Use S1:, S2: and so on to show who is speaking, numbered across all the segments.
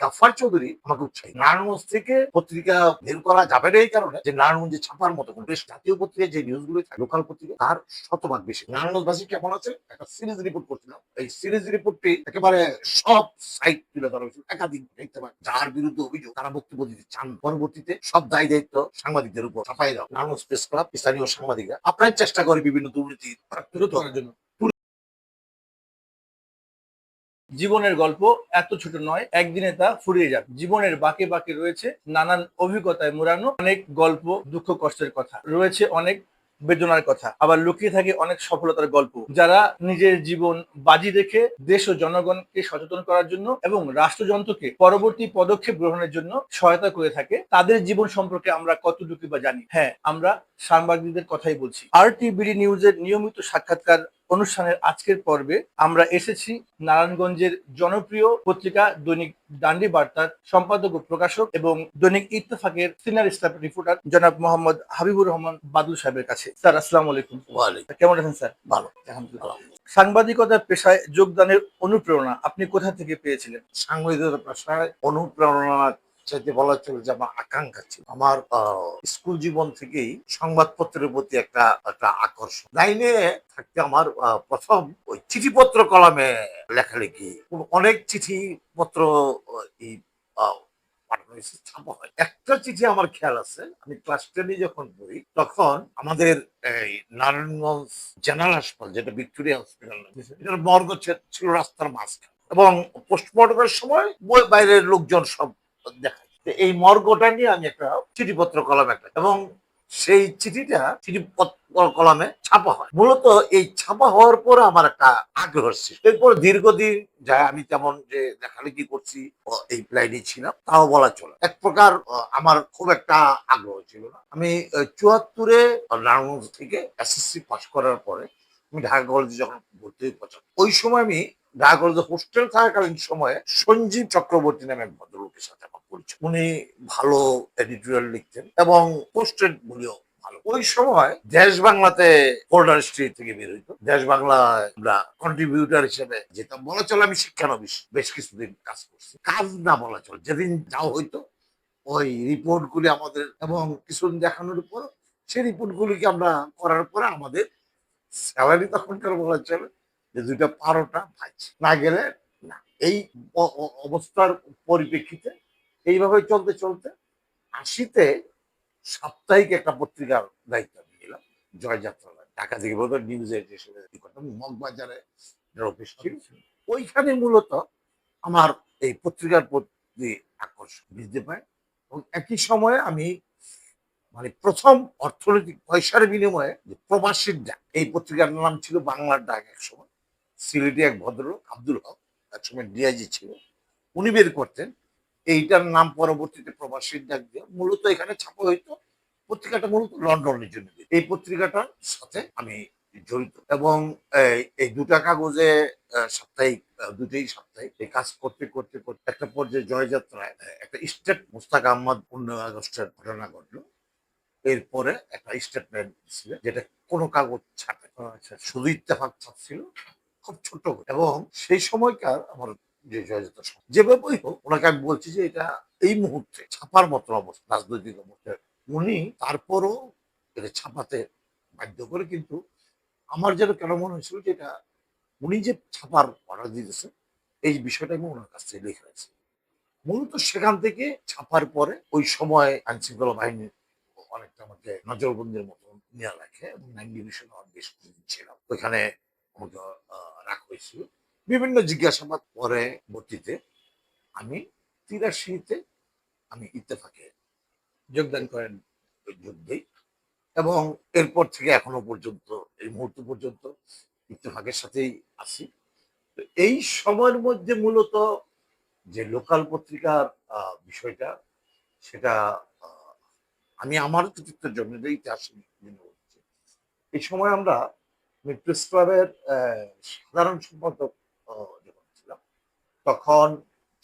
S1: গাফার চৌধুরী আমাকে উৎসাহী। নারায়ণগঞ্জ থেকে পত্রিকা বের করা যাবে না এই কারণে যে নারায়ণগঞ্জে ছাপার মতো বেশ জাতীয় পত্রিকায় যে নিউজগুলো থাকে লোকাল পত্রিকা, তার শতভাগ বেশি। নারায়ণগঞ্জবাসী কেমন আছে? একটা সিরিজ রিপোর্ট করছিলাম। এই সিরিজ রিপোর্টটি একেবারে সব সাইট তুলে ধরা হয়েছিল একাধিক দেখতে পাই যার বিরুদ্ধে অভিযোগ, তারা বক্তব্য দিতে চান। পরবর্তীতে সব দায় দায়িত্ব সাংবাদিকদের উপর ছাপাই দাও নারায়ণগঞ্জ প্রেস ক্লাব স্থানীয় সাংবাদিকরা আপনার চেষ্টা করে বিভিন্ন দুর্নীতি
S2: করার জন্য। জীবনের গল্প এত ছোট নয়, একদিনে তা ফুরিয়ে যাবে জীবনের বাকে বাকে রয়েছে নানান অভিজ্ঞতায় মোড়ানো অনেক গল্প, দুঃখ, কষ্টের কথা। রয়েছে অনেক বেদনার কথা। আবার লুকিয়ে থাকে অনেক সফলতার গল্প। যারা নিজের জীবন বাজি রেখে দেশ ও জনগণকে সচেতন করার জন্য এবং রাষ্ট্রযন্ত্রকে পরবর্তী পদক্ষেপ গ্রহণের জন্য সহায়তা করে থাকে, তাদের জীবন সম্পর্কে আমরা কতটুকু বা জানি? হ্যাঁ আমরা সাংবাদিকদের কথাই বলছি। আর টিভিডি নিউজের নিয়মিত সাক্ষাৎকার অনুষ্ঠানের আজকের পর্বে আমরা এসেছি নারায়ণগঞ্জের জনপ্রিয় পত্রিকা দৈনিক ডান্ডি বার্তার সম্পাদক ও প্রকাশক এবং দৈনিক ইত্তেফাকের সিনিয়র স্টাফ রিপোর্টার জনাব মোহাম্মদ হাবিবুর রহমান বাদুল সাহেবের কাছে। স্যার আসসালামু আলাইকুম। কেমন আছেন স্যার?
S1: ভালো।
S2: আলহামদুলিল্লাহ। সাংবাদিকতার পেশায় যোগদানের অনুপ্রেরণা আপনি কোথা থেকে পেয়েছিলেন?
S1: সাংবাদিকতার পেশায় অনুপ্রেরণা চাইতে বলা চলে যে আমার আকাঙ্ক্ষা ছিল। আমার স্কুল জীবন থেকেই সংবাদপত্রের প্রতি একটা একটা আকর্ষণ। লাইনে থাকতে আমার প্রথম ওই চিঠিপত্র কলমে লেখালেখি। অনেক চিঠিপত্র এই ছাপা হয়। একটা চিঠি আমার খেয়াল আছে, আমি ক্লাস টেনে যখন পড়ি, তখন আমাদের এই নারায়ণগঞ্জ জেনারেল হাসপাতাল, যেটা ভিক্টোরিয়া হসপিটাল মর্গ ছিল রাস্তার মাঝখানে। এবং পোস্টমর্টমের সময় বই- বাইরের লোকজন সব দেখায় তো এই মর্গটা নিয়ে আমি একটা চিঠিপত্র কলম একটা এবং সেই চিঠিটা চিঠি কলমে ছাপা হয়। মূলত এই ছাপা হওয়ার পর আমার একটা আগ্রহ সৃষ্টি। এরপর দীর্ঘদিন যায়, আমি তেমন যে লেখালেখি করছি এই লাইনে ছিলাম, তাও বলা চলে এক প্রকার আমার খুব একটা আগ্রহ ছিল না। আমি চুয়াত্তরে নারায়ণগঞ্জ থেকে এসএসসি পাশ করার পরে আমি ঢাকা কলেজে যখন ভর্তি পছন্দ ওই সময় আমি ঢাকা হোস্টেল থাকাকালীন সময়ে সঞ্জীব চক্রবর্তী নামে ভদ্রলোকের সাথে আমার পরিচয়। উনি ভালো এডিটোরিয়াল লিখতেন এবং পোস্টেড বলিও ভালো। ওই সময় দেশ বাংলাতে ফোল্ডার স্ট্রিট থেকে বের হইতো। দেশ বাংলায় আমরা কন্ট্রিবিউটার হিসেবে যেতাম। বলা চলে আমি শিক্ষানবিশ, বেশ কিছুদিন কাজ করছি। কাজ না বলা চলে, যেদিন যাও হইতো ওই রিপোর্ট গুলি আমাদের এবং কিছুদিন দেখানোর পর সেই রিপোর্ট গুলিকে আমরা করার পরে আমাদের স্যালারি তখনকার বলা চলে। যে দুইটা বারোটা ভাজ। না গেলে না। এই অবস্থার পরিপ্রেক্ষিতে এইভাবে চলতে চলতে আশিতে সাপ্তাহিক একটা পত্রিকার দায়িত্ব নিলাম জয়যাত্রা ঢাকা থেকে বোধহয় নিউজে করতাম, মগবাজারে অফিস ছিল। ওইখানে মূলত আমার এই পত্রিকার প্রতি আকর্ষণ বৃদ্ধি পায় এবং একই সময়ে আমি মানে প্রথম অর্থনৈতিক পয়সার বিনিময়ে যে প্রবাসীর ডাক এই পত্রিকার নাম ছিল বাংলার ডাক এক সময়। সিলেটি এক ভদ্রলোক, আব্দুল হক একসময় ডিআইজি ছিল। উনি বের করতেন। এইটার নাম পরবর্তীতে প্রবাসীর ডাক দিয়ে মূলত এখানে ছাপা হইতো। পত্রিকাটা মূলত লন্ডনের জন্য। এই পত্রিকাটার সাথে আমি জড়িত এবং এই- দুটা কাগজে সাপ্তাহিক দুটোই সাপ্তাহিক। এই কাজ করতে করতে করতে একটা পর্যায়ে জয়যাত্রায় একটা স্টেট মুস্তাক আহমদ পনেরো আগস্টের ঘটনা ঘটলো। এরপরে একটা স্টেটমেন্ট ছিল, যেটা কোনো কাগজ ছাপে শুধু ইত্তেফাক ছিল। খুব ছোট। এবং সেই সময়কার আমার যে সভা, যেভাবেই হোক ওনাকে আমি বলছি যে এটা এই মুহূর্তে ছাপার মতো অবস্থা রাজনৈতিক অবস্থা। উনি তারপরও এটা ছাপাতে বাধ্য করে কিন্তু আমার যেন কেন মনে হয়েছিল যে এটা উনি যে ছাপার অর্ডার দিতেছে এই বিষয়টা আমি ওনার কাছ থেকে লিখে মূলত সেখান থেকে ছাপার পরে ওই সময় আইনশৃঙ্খলা বাহিনী অনেকটা আমাকে নজরবন্দির মতো নিয়ে রাখে এবং নাইন ডিভিশন বেশ কিছুদিন ছিলাম ওইখানে আমাকে হয়েছিল বিভিন্ন জিজ্ঞাসাবাদ পরে ভর্তিতে আমি তিরাশিতে আমি ইত্তেফাকে
S2: যোগদান করেন
S1: যোগ এবং এরপর থেকে এখনও পর্যন্ত, এই মুহূর্ত পর্যন্ত ইত্তেফাকের সাথেই আছি। এই সময়ের মধ্যে মূলত যে লোকাল পত্রিকার বিষয়টা, সেটা আমি আমার কৃতিত্বের জন্য এই সময় আমরা আমি প্রেস ক্লাবের সাধারণ সম্পাদক যখন ছিলাম তখন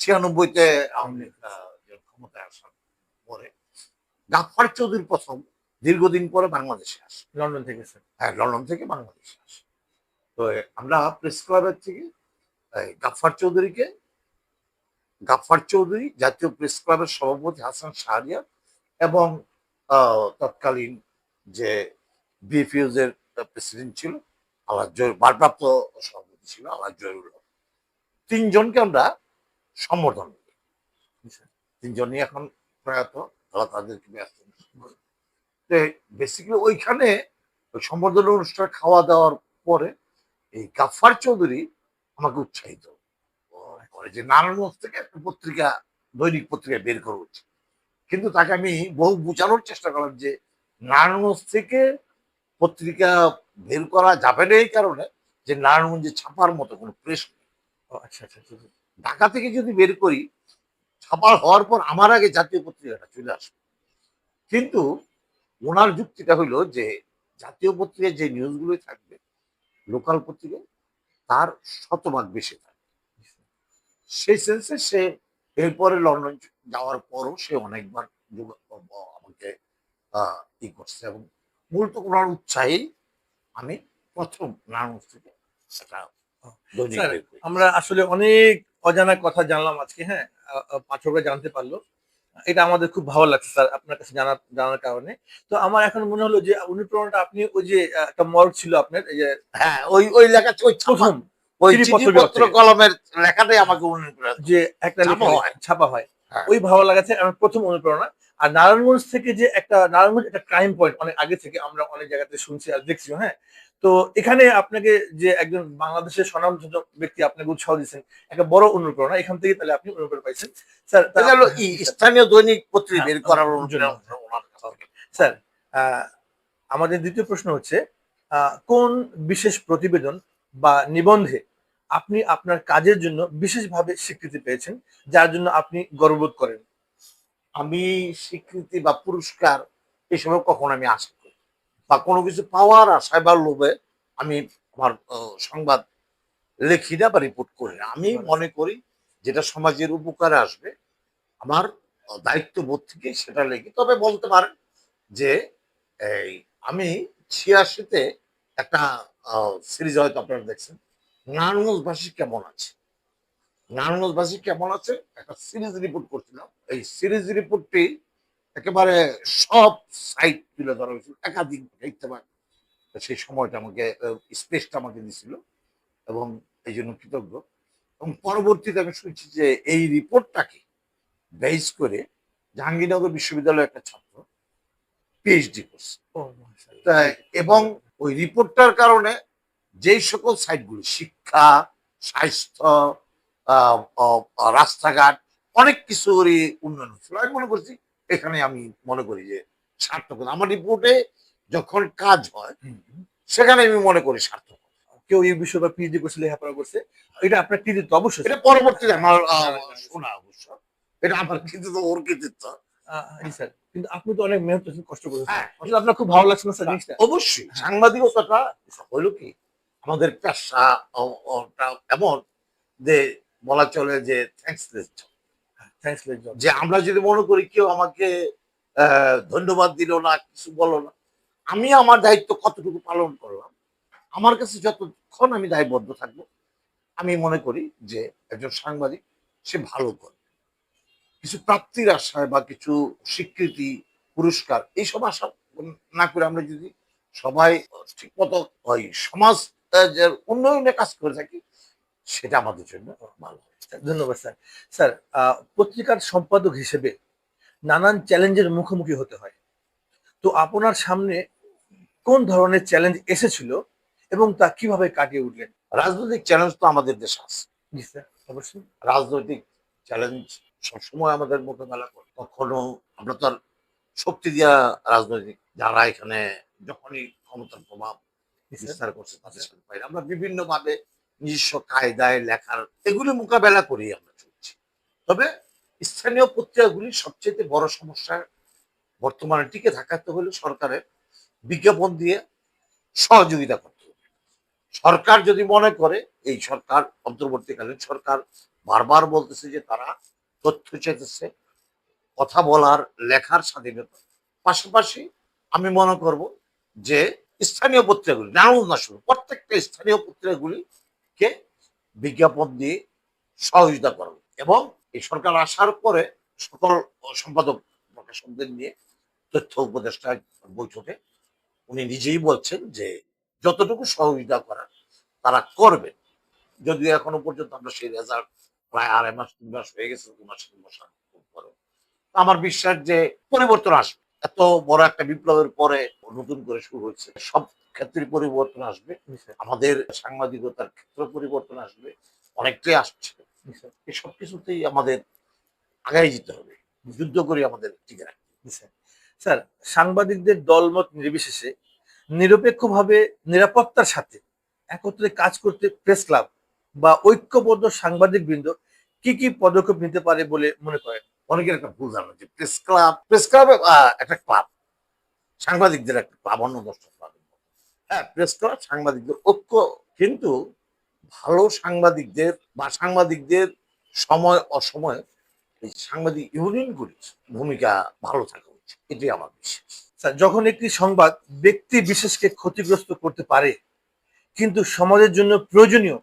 S1: ছিয়ানব্বইতে আওয়ামী লীগ ক্ষমতায় আসার পরে গাফফার চৌধুরী প্রথম দীর্ঘদিন পরে বাংলাদেশে আসে।
S2: লন্ডন থেকে
S1: হ্যাঁ লন্ডন থেকে বাংলাদেশে আসে। তো আমরা প্রেস ক্লাবের থেকে এই, গাফফার চৌধুরীকে গাফফার চৌধুরী জাতীয় প্রেস ক্লাবের সভাপতি হাসান শাহরিয়ার এবং আহ, তৎকালীন যে বিএফইউজ এর প্রেসিডেন্ট ছিল আল্লাহ জয় ভারপ্রাপ্ত সভাপতি ছিল আল্লাহ জয়ুল তিনজনকে আমরা সম্বোধন তিনজনই এখন প্রয়াত আল্লাহ তাদেরকে ব্যস্ত বেসিক্যালি ওইখানে ওই সম্বর্ধনা অনুষ্ঠান খাওয়া দাওয়ার পরে এই গাফফার চৌধুরী আমাকে উৎসাহিত। করে যে নারায়ণগঞ্জ থেকে একটা পত্রিকা, দৈনিক পত্রিকা বের করা উচিত কিন্তু তাকে আমি বহু বোঝানোর চেষ্টা করলাম যে নারায়ণগঞ্জ থেকে পত্রিকা বের করা যাবে না এই কারণে যে নারায়ণগঞ্জে ছাপার মতো কোনো প্রেস নেই।
S2: আচ্ছা আচ্ছা আচ্ছা, আচ্ছা।
S1: ঢাকা থেকে যদি বের করি ছাপার হওয়ার পর আমার আগে জাতীয় পত্রিকাটা চলে আসবে। কিন্তু ওনার যুক্তিটা হইল যে জাতীয় পত্রিকায় যে নিউজগুলোই থাকবে লোকাল পত্রিকায় তার শতভাগ বেশি থাকবে। সেই সেন্সে সে এরপরে লন্ডন যাওয়ার পরও সে অনেকবার আমাকে আহ, ই করছে এবং মূলত ওনার উৎসাহেই আমি প্রথম নারায়ণ থেকে করি।
S2: আমরা আসলে অনেক অজানা কথা জানলাম আজকে হ্যাঁ পাঠকরা জানতে পারল এটা আমাদের খুব ভালো লাগছে স্যার আপনার কাছে জানার জানার কারণে তো আমার এখন মনে হলো যে অনুপ্রেরণাটা আপনি ওই যে একটা মর্গ ছিল আপনার এই যে
S1: হ্যাঁ ওই ওই লেখা ওই
S2: প্রথম
S1: ওই
S2: চিঠিপত্র।
S1: কলমের লেখাটাই আমাকে করে
S2: যে একটা
S1: ছাপা
S2: লেখা
S1: হয়।
S2: ছাপা হয়
S1: হ্যাঁ।
S2: ওই ভালো লাগাছে আমার প্রথম অনুপ্রেরণা আর নারায়ণগঞ্জ থেকে যে একটা নারায়ণগঞ্জ একটা ক্রাইম পয়েন্ট অনেক আগে থেকে আমরা অনেক জায়গাতে শুনছি আর দেখছি হ্যাঁ? তো এখানে আপনাকে যে একজন বাংলাদেশের স্বনামধন্য ব্যক্তি আপনাকে উৎসাহ দিচ্ছেন একটা বড় অনুপ্রেরণা এখান থেকে তাহলে আপনি অনুপ্রেরণা পাইছেন। স্যার
S1: স্থানীয় দৈনিক পত্রিকা
S2: হ্যাঁ,
S1: বের করার।
S2: স্যার আহ, আমাদের দ্বিতীয় প্রশ্ন হচ্ছে আহ, কোন বিশেষ প্রতিবেদন বা নিবন্ধে আপনি আপনার কাজের জন্য বিশেষভাবে স্বীকৃতি পেয়েছেন যার জন্য আপনি গর্ববোধ করেন?
S1: আমি স্বীকৃতি বা পুরস্কার এসবে কখন আমি আশা করি বা কোনো কিছু পাওয়ার আশায় বা লোভে আমি আমার সংবাদ লেখি না বা রিপোর্ট করি না। আমি মনে করি যেটা সমাজের উপকারে আসবে আমার দায়িত্ববোধ থেকে সেটা লেখি। তবে বলতে পারেন যে এই আমি ছিয়াশিতে একটা সিরিজ হয়তো আপনারা দেখছেন। নারায়ণগঞ্জবাসী কেমন আছে? নারায়ণগঞ্জবাসী কেমন আছে? একটা সিরিজ রিপোর্ট করছিলাম। এই সিরিজ রিপোর্টটি একেবারে সব সাইট তুলে ধরা হয়েছিল একাধিক দেখতে পান সেই সময়টা আমাকে স্পেসটা আমাকে দিছিল এবং এই জন্য কৃতজ্ঞ। এবং পরবর্তীতে আমি শুনছি যে এই রিপোর্টটাকে বেস করে জাহাঙ্গীরনগর বিশ্ববিদ্যালয়ের একটা ছাত্র পিএইচডি করছে। তাই এবং ওই রিপোর্টটার কারণে যেই সকল সাইটগুলি শিক্ষা স্বাস্থ্য রাস্তাঘাট অনেক কিছুরই উন্নয়ন হচ্ছিল আমি মনে করছি এখানে আমি মনে করি যে সার্থকতা আমার রিপোর্টে যখন কাজ হয় সেখানে আমি মনে করি সার্থক।
S2: কেউ এই বিষয়ে বা পিএইচডি করছে লেখাপড়া করছে এটা আপনার কৃতিত্ব অবশ্যই।
S1: এটা পরবর্তীতে আমার আহ, শোনা অবশ্য। এটা আমার কৃতিত্ব ওর কৃতিত্ব।
S2: আহ, স্যার। কিন্তু আপনি তো অনেক মেহনত কষ্ট করেছেন।
S1: হ্যাঁ।
S2: আপনার খুব ভালো লাগছে না স্যার জিনিসটা?
S1: অবশ্যই। সাংবাদিকতাটা হলো কি? আমাদের পেশা এমন যে বলা চলে যে যে আমরা যদি মনে করি কেউ আমাকে ধন্যবাদ দিল না, কিছু বলো না, আমি আমার দায়িত্ব কতটুকু পালন করলাম, আমার কাছে যতক্ষণ আমি দায়বদ্ধ থাকব, আমি মনে করি যে একজন সাংবাদিক সে ভালো করে। কিছু প্রাপ্তির আশায় বা কিছু স্বীকৃতি, পুরস্কার, এইসব আশা না করে আমরা যদি সবাই ঠিক মতো সমাজ উন্নয়নে কাজ করে থাকি সেটা আমাদের জন্য ভালো
S2: ধন্যবাদ স্যার। স্যার পত্রিকার সম্পাদক হিসেবে নানান চ্যালেঞ্জের মুখোমুখি হতে হয়। তো আপনার সামনে কোন ধরনের চ্যালেঞ্জ এসেছিল এবং তা কীভাবে কাটিয়ে উঠলেন?
S1: রাজনৈতিক চ্যালেঞ্জ তো আমাদের দেশে আছে।
S2: জি স্যার অবশ্যই।
S1: রাজনৈতিক চ্যালেঞ্জ সবসময় আমাদের মোকাবেলা করে। কখনো আমরা তো আর শক্তি দিয়া রাজনৈতিক যারা এখানে যখনই ক্ষমতার প্রভাব বিস্তার করছে তাদের সাথে। আমরা বিভিন্ন ভাবে নিজস্ব কায়দায় লেখার, এগুলি মোকাবেলা করি আমরা চলছি। তবে স্থানীয় পত্রিকাগুলির সবচেয়ে বড় সমস্যা বর্তমানে টিকে থাকাতে হলে সরকারের বিজ্ঞাপন দিয়ে সহযোগিতা করতে হবে। সরকার যদি মনে করে, এই সরকার, অন্তর্বর্তীকালীন সরকার বারবার বলতেছে যে তারা তথ্য চেতেছে, কথা বলার, লেখার স্বাধীনতা। পাশাপাশি আমি মনে করব যে স্থানীয় পত্রিকাগুলি নারায়ণ না শুরু, প্রত্যেকটা স্থানীয় পত্রিকাগুলিকে বিজ্ঞাপন দিয়ে সহযোগিতা করবে এবং এই সরকার আসার পরে সকল সম্পাদক প্রকাশকদের নিয়ে তথ্য উপদেষ্টা বৈঠকে উনি নিজেই বলছেন যে যতটুকু সহযোগিতা করার তারা করবে। যদিও এখনও পর্যন্ত আমরা সেই রেজাল্ট প্রায় আড়াই মাস, তিন মাস হয়ে গেছে, দু মাস, তিন মাস আমার বিশ্বাস যে পরিবর্তন আসবে। এত বড় একটা বিপ্লবের পরে নতুন করে শুরু হয়েছে। সব ক্ষেত্রে পরিবর্তন আসবে। আমাদের সাংবাদিকতার ক্ষেত্রে পরিবর্তন আসবে। অনেকটাই আসছে। এই সব কিছুতেই আমাদের আগাই যেতে হবে। যুদ্ধ করে আমাদের টিকে রাখতে।
S2: স্যার সাংবাদিকদের দলমত নির্বিশেষে নিরপেক্ষভাবে নিরাপত্তার সাথে একত্রে কাজ করতে প্রেস ক্লাব বা ঐক্যবদ্ধ সাংবাদিক বৃন্দ কি কি পদক্ষেপ নিতে পারে বলে মনে করেন?
S1: অনেকের একটা ভুল ধারণা যে প্রেস ক্লাব প্রেস ক্লাব একটা ক্লাব। সাংবাদিকদের একটা ক্লাব, অন্য ক্লাব হ্যাঁ প্রেস ক্লাব সাংবাদিকদের ঐক্য, কিন্তু ভালো সাংবাদিকদের বা সাংবাদিকদের সময়, অসময়ে এই সাংবাদিক ইউনিয়নগুলির ভূমিকা ভালো থাকা উচিত। এটি আমার বিশ্বাস।
S2: যখন একটি সংবাদ ব্যক্তি বিশেষকে ক্ষতিগ্রস্ত করতে পারে, কিন্তু সমাজের জন্য প্রয়োজনীয়,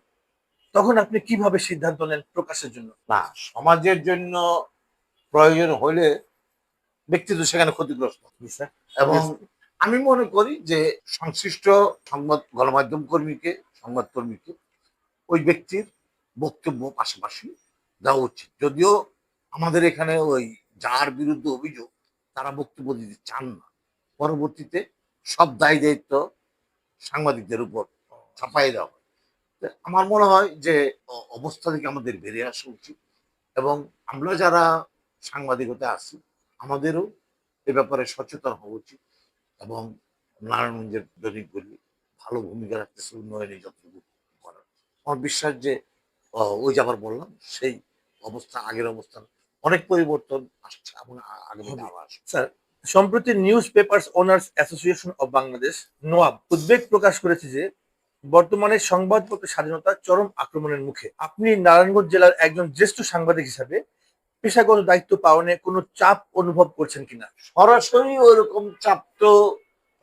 S2: তখন আপনি কীভাবে সিদ্ধান্ত নেন প্রকাশের জন্য?
S1: না, সমাজের জন্য প্রয়োজন হলে ব্যক্তি তো সেখানে ক্ষতিগ্রস্ত এবং আমি মনে করি যে সংশ্লিষ্ট সংবাদ গণমাধ্যম কর্মীকে সংবাদ কর্মীকে ওই ব্যক্তির বক্তব্য পাশাপাশি দেওয়া উচিত। যদিও আমাদের এখানে ওই যার বিরুদ্ধে অভিযোগ তারা বক্তব্য দিতে চান না। পরবর্তীতে সব দায় দায়িত্ব সাংবাদিকদের উপর চাপাই দেওয়া হয়। আমার মনে হয় যে অবস্থা থেকে আমাদের বেরিয়ে আসা উচিত। এবং আমরা যারা সাংবাদিকতা আছি। আমাদেরও এ ব্যাপারে সচেতন হওয়া উচিত এবং নারায়ণগঞ্জের দৈনিকগুলি ভালো ভূমিকা রাখতেছে উন্নয়নে যতটুকু করার। আমার বিশ্বাস যে ওই যে আবার বললাম সেই অবস্থা আগের অবস্থান অনেক পরিবর্তন আসছে এবং আ- আগামীতে
S2: স্যার সম্প্রতি newspapers owners association of Bangladesh NOAB উদ্বেগ প্রকাশ করেছে যে বর্তমানে সংবাদপত্র স্বাধীনতা চরম আক্রমণের মুখে। আপনি নারায়ণগঞ্জ জেলার একজন জ্যেষ্ঠ সাংবাদিক হিসাবে পেশাগত দায়িত্ব পালনে কোনো চাপ অনুভব করছেন কিনা?
S1: সরাসরি ওইরকম চাপ তো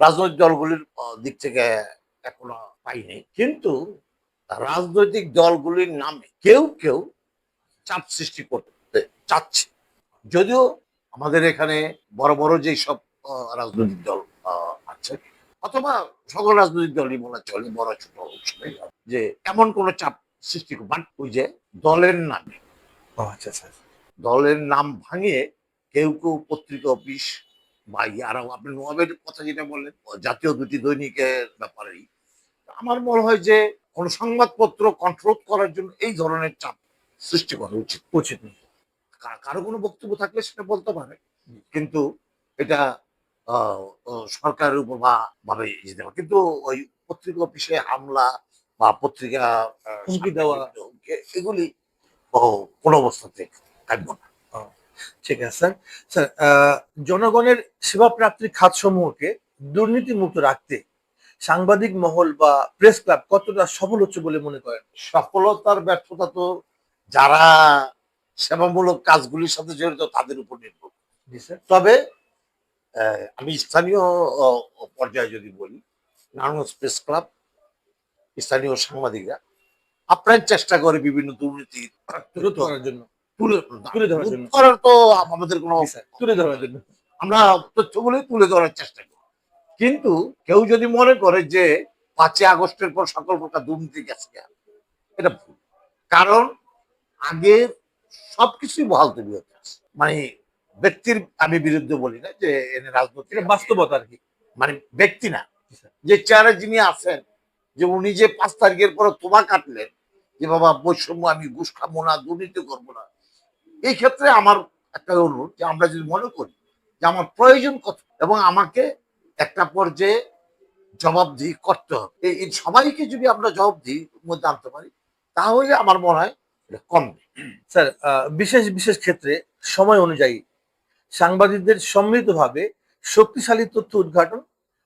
S1: রাজনৈতিক দলগুলির দিক থেকে এখনও পাইনি। কিন্তু রাজনৈতিক দলগুলির নামে কেউ কেউ চাপ সৃষ্টি করতে চাচ্ছে। যদিও আমাদের এখানে বড় বড় যেই সব রাজনৈতিক দল আছে অথবা সকল রাজনৈতিক দলই বলা চলে বড় ছোট যে এমন কোনো চাপ সৃষ্টি বাট ওই যে দলের নামে।
S2: আচ্ছা আচ্ছা।
S1: দলের নাম ভাঙিয়ে কেউ কেউ পত্রিকা অফিস বা ইয়ারাও আপনি নোয়াবের কথা যেটা বললেন জাতীয় দুটি দৈনিকের ব্যাপারেই আমার মনে হয় যে কোন সংবাদপত্র কন্ট্রোল করার জন্য এই ধরনের চাপ সৃষ্টি করা উচিত
S2: উচিত।
S1: কারও কোনো বক্তব্য থাকলে সেটা বলতে পারে কিন্তু এটা সরকারের উপর বা ভাবে যেতে পারে কিন্তু ওই পত্রিকা অফিসে হামলা বা পত্রিকা
S2: হুমকি দেওয়া।
S1: এগুলি কোনো অবস্থাতে কাটবো না।
S2: ঠিক আছে স্যার। স্যার জনগণের সেবা প্রাপ্তির খাতসমূহকে দুর্নীতি মুক্ত রাখতে সাংবাদিক মহল বা প্রেস ক্লাব কতটা সফল হচ্ছে বলে মনে করেন?
S1: সফলতার ব্যর্থতা তো যারা সেবামূলক কাজগুলির সাথে জড়িত তাদের উপর নির্ভর
S2: স্যার।
S1: তবে আমি স্থানীয় পর্যায়ে যদি বলি নারায়ণগঞ্জ প্রেস ক্লাব স্থানীয় সাংবাদিকরা আপ্রাণ চেষ্টা করে বিভিন্ন দুর্নীতি
S2: করার জন্য।
S1: তুলে
S2: তুলে ধরার জন্য।
S1: করার তো আমাদের কোনো
S2: তুলে ধরার জন্য।
S1: আমরা তথ্যগুলি তুলে ধরার চেষ্টা করি। কিন্তু কেউ যদি মনে করে যে পাঁচই আগস্টের পর সকল প্রকার দুর্নীতি গেছে এটা ভুল। কারণ আগের সবকিছুই বহাল তৈরি হতে আছে। মানে ব্যক্তির আমি বিরুদ্ধে বলি না যে এনে রাজনৈতিক
S2: বাস্তবতা আর কি।
S1: মানে ব্যক্তি না। যে চেয়ারে যিনি আছেন যে উনি যে পাঁচ তারিখের পরে তোমা কাটলেন যে বাবা বৈষম্য আমি ঘুষ খাব না দুর্নীতি করব না এই ক্ষেত্রে আমার একটা অনুরোধ যে আমরা যদি মনে করি যে আমার প্রয়োজন কত এবং আমাকে একটা পর্যায়ে জবাবদিহি করতে হবে। এই সবাইকে যদি আমরা জবাবদিহি মধ্যে আনতে পারি, তাহলে আমার মনে হয় এটা কমবে
S2: স্যার বিশেষ বিশেষ ক্ষেত্রে সময় অনুযায়ী সাংবাদিকদের সম্মিলিতভাবে শক্তিশালী তথ্য উদ্ঘাটন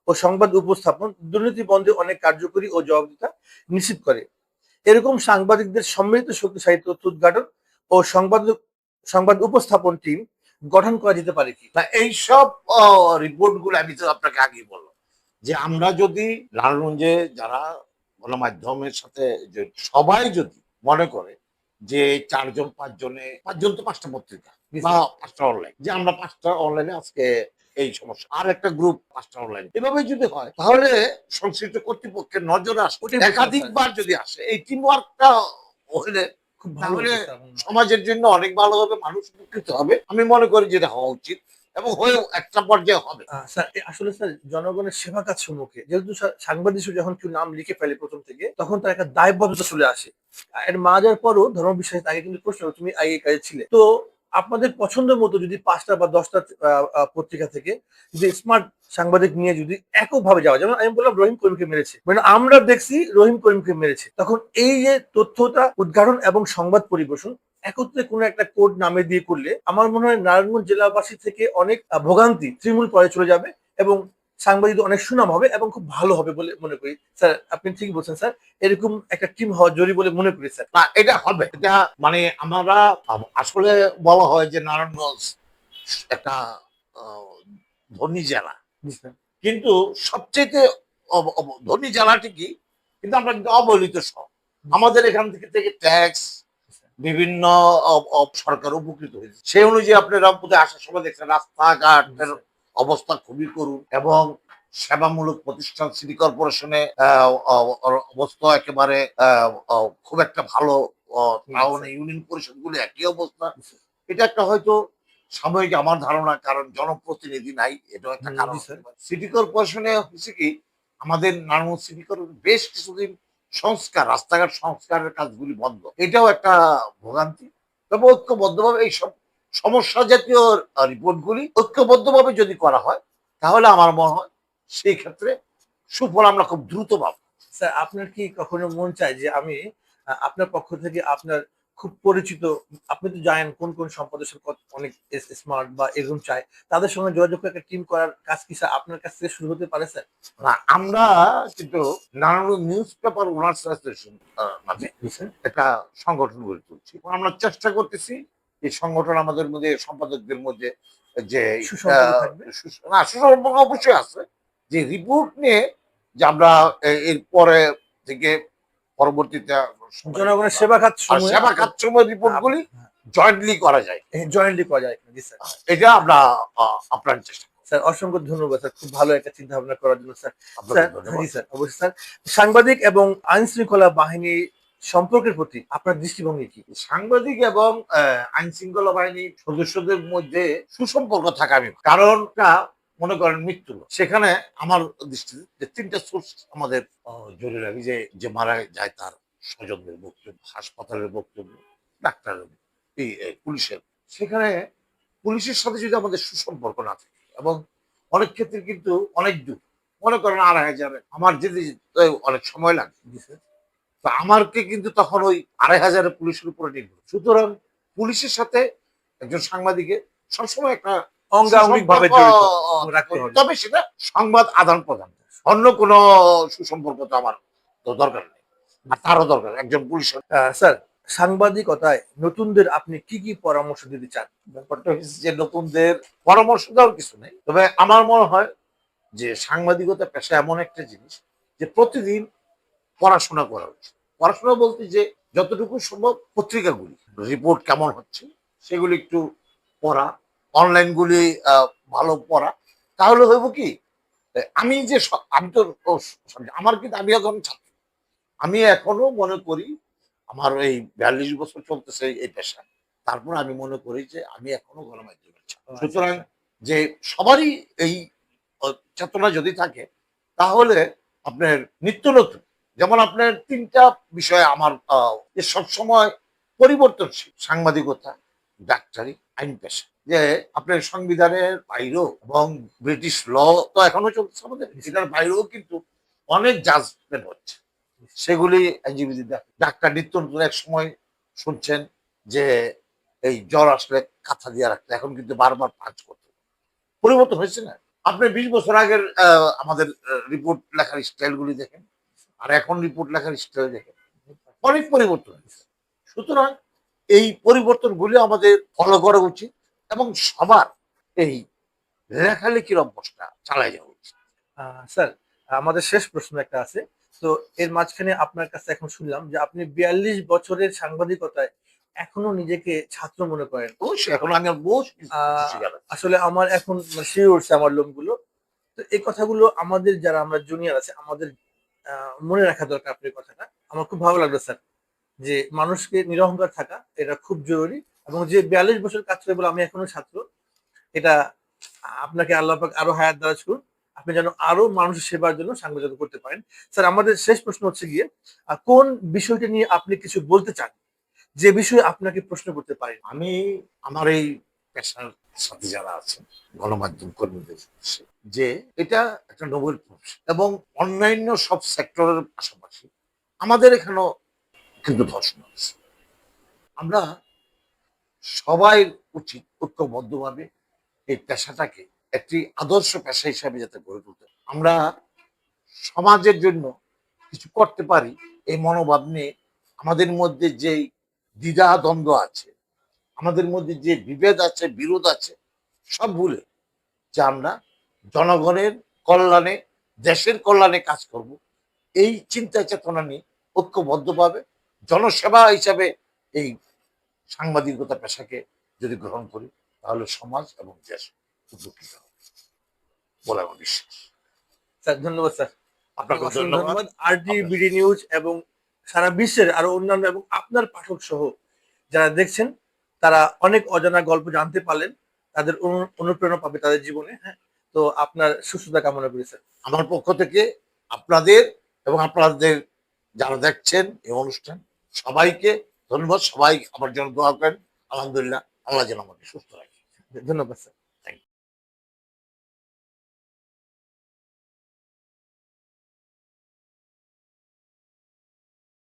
S2: ও সংবাদ উপস্থাপন দুর্নীতি বন্ধে অনেক কার্যকরী ও জবাবদিহিতা নিশ্চিত করে। এরকম সাংবাদিকদের সম্মিলিত শক্তিশালী তথ্য উদ্ঘাটন ও সংবাদ সংবাদ উপস্থাপন টিম গঠন করা যেতে পারে কি?
S1: না এইসব রিপোর্টগুলো আমি তো আপনাকে আগেই বললাম। যে আমরা যদি নারায়ণগঞ্জে যারা গণমাধ্যমের সাথে সবাই যদি মনে করে যে চারজন পাঁচজনে পাঁচজন তো পাঁচটা পত্রিকা বা পাঁচটা অনলাইন যে আমরা পাঁচটা অনলাইনে আজকে এই সমস্যা। আর একটা গ্রুপ পাঁচটা অনলাইন এভাবে যদি হয় তাহলে সংশ্লিষ্ট কর্তৃপক্ষের নজরে আসে।
S2: ওটাই
S1: একাধিকবার যদি আসে এই টিম ওয়ার্কটা হলে
S2: খুব ভালো।
S1: সমাজের জন্য অনেক ভালো হবে মানুষ উপকৃত হবে। আমি মনে করি যেটা হওয়া উচিত এবং হয়ে একটা পর্যায়ে হবে।
S2: স্যার আসলে স্যার জনগণের সেবা কাজ সম্মুখে যেহেতু সাংবাদিক যখন কেউ নাম লিখে ফেলে প্রথম থেকে তখন তার একটা দায়বদ্ধতা চলে আসে। এর মারা যাওয়ার পরও ধর্ম বিশ্বাস তাকে কিন্তু প্রশ্ন তুমি আগে কাজে ছিলে? তো আপনাদের পছন্দ মতো যদি পাঁচটা বা দশটা পত্রিকা থেকে যদি স্মার্ট সাংবাদিক নিয়ে যদি এককভাবে যাওয়া যেমন আমি বললাম রহিম করিমকে মেরেছে। মানে আমরা দেখছি রহিম করিমকে মেরেছে। তখন এই যে তথ্যটা উদ্ঘাটন এবং সংবাদ পরিবেশন একত্রে কোনো একটা কোড নামে দিয়ে করলে আমার মনে হয় নারায়ণগঞ্জ জেলাবাসী থেকে অনেক ভোগান্তি তৃণমূল পরে চলে যাবে এবং সাংবাদিক অনেক সুনাম হবে এবং খুব ভালো হবে বলে মনে করি। স্যার আপনি ঠিক বলছেন স্যার। এরকম একটা টিম হওয়া জরুরি বলে মনে করি স্যার।
S1: না এটা হবে। এটা মানে আমরা আসলে বলা হয় যে নারায়ণগঞ্জ একটা ধনী জেলা। কিন্তু সবচেয়ে ধনী জেলাটি কি? কিন্তু আমরা কিন্তু অবহেলিত সব। আমাদের এখান থেকে থেকে ট্যাক্স বিভিন্ন সরকার উপকৃত হয়েছে। সেই অনুযায়ী আপনারা আসার সময় দেখছেন রাস্তাঘাটের অবস্থা খুবই করুন এবং সেবামূলক প্রতিষ্ঠান সিটি কর্পোরেশনে অবস্থা একেবারে খুব একটা ভালো টাউন ইউনিয়ন পরিষদগুলো একই অবস্থা। এটা একটা হয়তো সাময়িক আমার ধারণা কারণ জনপ্রতিনিধি নাই এটাও একটা কারণ সিটি কর্পোরেশনে হচ্ছে কি আমাদের নারায়ণ সিটি কর্পোরেশন বেশ কিছুদিন সংস্কার রাস্তাঘাট সংস্কারের কাজগুলি বন্ধ। এটাও একটা ভোগান্তি। তবে ঐক্যবদ্ধভাবে এই সব সমস্যা জাতীয় রিপোর্টগুলি ঐক্যবদ্ধভাবে যদি করা হয় তাহলে আমার মনে হয় সেই ক্ষেত্রে সুফল আমরা খুব দ্রুত পাবো।
S2: স্যার আপনার কি কখনো মন চায় যে আমি আপনার পক্ষ থেকে আপনার খুব পরিচিত আপনি তো জানেন কোন কোন সম্পাদক কত- অনেক স্মার্ট বা এরকম চায় তাদের সঙ্গে যোগাযোগ করে একটা টিম করার কাজ কি স্যার আপনার কাছ থেকে শুরু হতে পারে স্যার?
S1: না আমরা কিন্তু নানান নিউজ পেপার ওনার্স অ্যাসোসিয়েশন নামে একটা সংগঠন গড়ে তুলছি। আমরা চেষ্টা করতেছি এই সংগঠন আমাদের মধ্যে সম্পাদকদের মধ্যে যে না সুসম্পর্ক অবশ্যই আছে। যে রিপোর্ট নিয়ে যে আমরা এর পরে থেকে পরবর্তীতে
S2: জনগণের সেবা খাত
S1: সেবা খাত সময় রিপোর্ট গুলি জয়েন্টলি করা যায়।
S2: জয়েন্টলি করা যায়
S1: এটা আমরা আপনার চেষ্টা
S2: স্যার অসংখ্য ধন্যবাদ স্যার। খুব ভালো একটা চিন্তা ভাবনা করার জন্য স্যার। স্যার অবশ্যই স্যার। সাংবাদিক এবং আইন শৃঙ্খলা বাহিনী সম্পর্কের প্রতি আপনার দৃষ্টিভঙ্গি কি?
S1: সাংবাদিক এবং আইন শৃঙ্খলা বাহিনীর সদস্যদের মধ্যে সুসম্পর্ক থাকা আমি কারণটা মনে করেন মৃত্যু সেখানে আমার দৃষ্টিতে তিনটা সোর্স আমাদের জরুরি। লাগে যে যে মারা যায় তার স্বজনদের বক্তব্য, হাসপাতালের বক্তব্য, ডাক্তারের পুলিশের। সেখানে পুলিশের সাথে যদি আমাদের সুসম্পর্ক না থাকে, এবং অনেক ক্ষেত্রে কিন্তু অনেক দূর। মনে করেন আড়াই হাজার আমার যেতে অনেক সময় লাগে। তো আমারকে কিন্তু তখন ওই আড়াই হাজারের পুলিশের উপরে নির্ভর। সুতরাং পুলিশের সাথে একজন সাংবাদিকের সবসময় একটা
S2: অঙ্গাঙ্গিক ভাবে
S1: সুসম্পর্ক,
S2: জড়িত রাখতে হবে।
S1: তবে সেটা সংবাদ আদান প্রদান। অন্য কোনো সুসম্পর্ক তো আমার তো দরকার নেই আর তারও দরকার একজন পুলিশের
S2: আহ, স্যার সাংবাদিকতায় নতুনদের আপনি কি কি পরামর্শ দিতে চান?
S1: ব্যাপারটা হচ্ছে যে নতুনদের পরামর্শ দেওয়ার কিছু নেই তবে আমার মনে হয় যে সাংবাদিকতা পেশা এমন একটা জিনিস যে প্রতিদিন পড়াশোনা করা উচিত। পড়াশোনা বলতে যে যতটুকু সম্ভব পত্রিকাগুলি রিপোর্ট কেমন হচ্ছে সেগুলি একটু পড়া অনলাইনগুলি ভালো পড়া। তাহলে হইব কি আমি যে আমি তো আমার কিন্তু আমি এখন ছাত্র। আমি এখনও মনে করি আমার এই বিয়াল্লিশ বছর চলতেছে এই পেশা। তারপর আমি মনে করি যে আমি এখনও গণমাধ্যমের ছাত্র। সুতরাং যে সবারই এই চেতনা যদি থাকে তাহলে আপনার নিত্য নতুন যেমন আপনার তিনটা বিষয় আমার যে সবসময় পরিবর্তনশীল। সাংবাদিকতা, ডাক্তারি, আইন পেশা। যে আপনার সংবিধানের বাইরেও এবং ব্রিটিশ ল তো এখনও চলছে আমাদের এটার বাইরেও কিন্তু অনেক জাজমেন্ট হচ্ছে। সেগুলি আইনজীবীদের ডাক্তার নিত্য নতুন এক সময় শুনছেন যে এই জ্বর আসলে কাঁথা দিয়ে রাখতে, এখন কিন্তু বারবার পাঁচ করতে পরিবর্তন হয়েছে না? আপনি বিশ বছর আগের আমাদের রিপোর্ট লেখার স্টাইলগুলি দেখেন। আর এখন রিপোর্ট লেখার স্টাইল দেখেন। অনেক পরিবর্তন হয়েছে। সুতরাং এই পরিবর্তনগুলি আমাদের ফলো করা উচিত এবং সবার এই লেখালেখির অভ্যাসটা চালাই যাওয়া উচিত।
S2: স্যার আমাদের শেষ প্রশ্ন একটা আছে। তো এর মাঝখানে আপনার কাছে এখন শুনলাম যে আপনি বিয়াল্লিশ বছরের সাংবাদিকতায় এখনও নিজেকে ছাত্র মনে করেন।
S1: এখন আমি।
S2: আসলে আমার এখন শিওর উঠছে আমার লোমগুলো তো এই কথাগুলো আমাদের যারা আমরা জুনিয়র আছে আমাদের মনে রাখা দরকার আপনার কথাটা। আমার খুব ভালো লাগল, স্যার, যে মানুষকে নিরহংকার থাকা, এটা খুব জরুরি এবং যে বিয়াল্লিশ বছর কাজ করে বলে আমি এখনও ছাত্র, এটা আপনাকে আল্লাহ আরও হায়াত দারাজ করুন। আপনি যেন আরও মানুষের সেবার জন্য সাংবাদিকতা করতে পারেন। স্যার, আমাদের শেষ প্রশ্ন হচ্ছে গিয়ে কোন বিষয়টা নিয়ে আপনি কিছু বলতে চান? যে বিষয়ে আপনাকে প্রশ্ন করতে পারেন
S1: আমি, আমার এই পেশার সাথে যারা আছেন, গণমাধ্যম কর্মীদের যে এটা একটা নোবেল প্রফেশন এবং অন্যান্য সব সেক্টরের পাশাপাশি আমাদের এখানেও কিন্তু ধর্ষণ আছে আমরা সবাই উচিত ঐক্যবদ্ধভাবে এই পেশাটাকে একটি আদর্শ পেশা হিসাবে যাতে গড়ে তুলতে। আমরা সমাজের জন্য কিছু করতে পারি এই মনোভাব নিয়ে আমাদের মধ্যে যেই দ্বিধা দ্বন্দ্ব আছে, আমাদের মধ্যে যে বিভেদ আছে, বিরোধ আছে, সব ভুলে যে আমরা জনগণের কল্যাণে দেশের কল্যাণে কাজ করব। এই চিন্তা চেতনা নিয়ে ঐক্যবদ্ধভাবে জনসেবা হিসাবে এই সাংবাদিকতা পেশাকে যদি গ্রহণ করি তাহলে সমাজ এবং দেশ উপকৃত হবে বলে আমার বিশ্বাস।
S2: স্যার ধন্যবাদ স্যার।
S1: আপনাকে ধন্যবাদ।
S2: আরটি বিডি নিউজ এবং সারা বিশ্বের আরও অন্যান্য এবং আপনার পাঠক সহ যারা দেখছেন তারা অনেক অজানা গল্প জানতে পারলেন তাদের অনু- অনুপ্রেরণা পাবে তাদের জীবনে। হ্যাঁ তো আপনার সুস্থতা কামনা করি স্যার
S1: আমার পক্ষ থেকে আপনাদের এবং আপনাদের যারা দেখছেন এই অনুষ্ঠান সবাইকে ধন্যবাদ। সবাই আমার জন্য দোয়া করেন। আলহামদুলিল্লাহ আল্লাহ যেন আমাকে সুস্থ রাখে।
S2: ধন্যবাদ স্যার